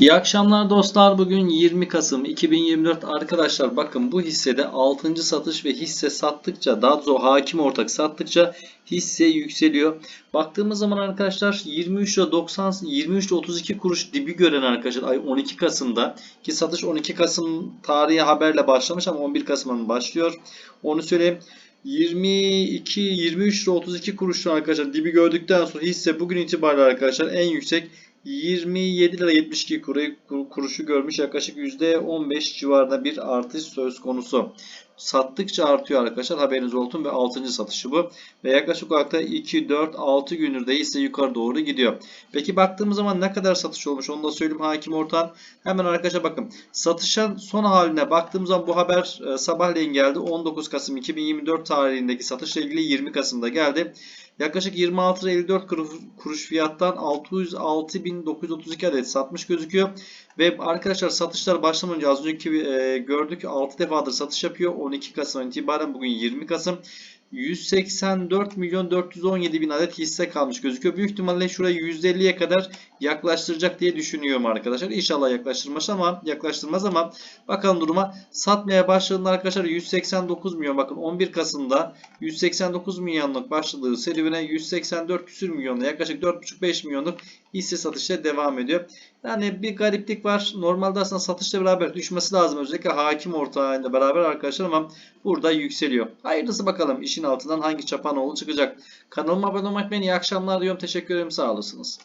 İyi akşamlar dostlar. Bugün 20 Kasım 2024 arkadaşlar bakın bu hissede 6. satış ve hisse sattıkça Dadzo hakim ortak sattıkça hisse yükseliyor. Baktığımız zaman arkadaşlar 23 ile 90 23 ile 32 kuruş dibi gören arkadaşlar ay 12 Kasım'da ki satış 12 Kasım tarihi haberle başlamış ama 11 Kasım'ın başlıyor. Onu söyleyeyim. 22 23 ile 32 kuruşlu arkadaşlar dibi gördükten sonra hisse bugün itibariyle arkadaşlar en yüksek 27 lira 72 kuru- kur- kuruşu görmüş yaklaşık %15 civarında bir artış söz konusu. Sattıkça artıyor arkadaşlar haberiniz olsun ve 6. satışı bu. Ve yaklaşık olarak da 2, 4, 6 gündür de hisse yukarı doğru gidiyor. Peki baktığımız zaman ne kadar satış olmuş onu da söyleyeyim hakim ortağın. Hemen arkadaşlar bakın satışın son haline baktığımız zaman bu haber e, sabahleyin geldi. 19 Kasım 2024 tarihindeki satışla ilgili 20 Kasım'da geldi. Yaklaşık 26 lira 54 kuruş, fiyattan 606.932 adet satmış gözüküyor. Ve arkadaşlar satışlar başlamadan az önceki e, gördük 6 defadır satış yapıyor. 12 Kasım itibaren bugün 20 Kasım. 184 milyon 417 bin adet hisse kalmış gözüküyor. Büyük ihtimalle şurayı %50'ye kadar yaklaştıracak diye düşünüyorum arkadaşlar. İnşallah yaklaştırmaz ama yaklaştırmaz ama bakalım duruma. Satmaya başladığında arkadaşlar 189 milyon bakın 11 Kasım'da 189 milyonluk başladığı serüvene 184 küsür milyonla yaklaşık 4,5-5 milyonluk hisse satışla devam ediyor. Yani bir gariplik var. Normalde aslında satışla beraber düşmesi lazım. Özellikle hakim ortağıyla beraber arkadaşlar ama burada yükseliyor. Hayırlısı bakalım işin altından hangi çapanoğlu çıkacak. Kanalıma abone olmayı unutmayın. İyi akşamlar diyorum. Teşekkür ederim. Sağ olasınız.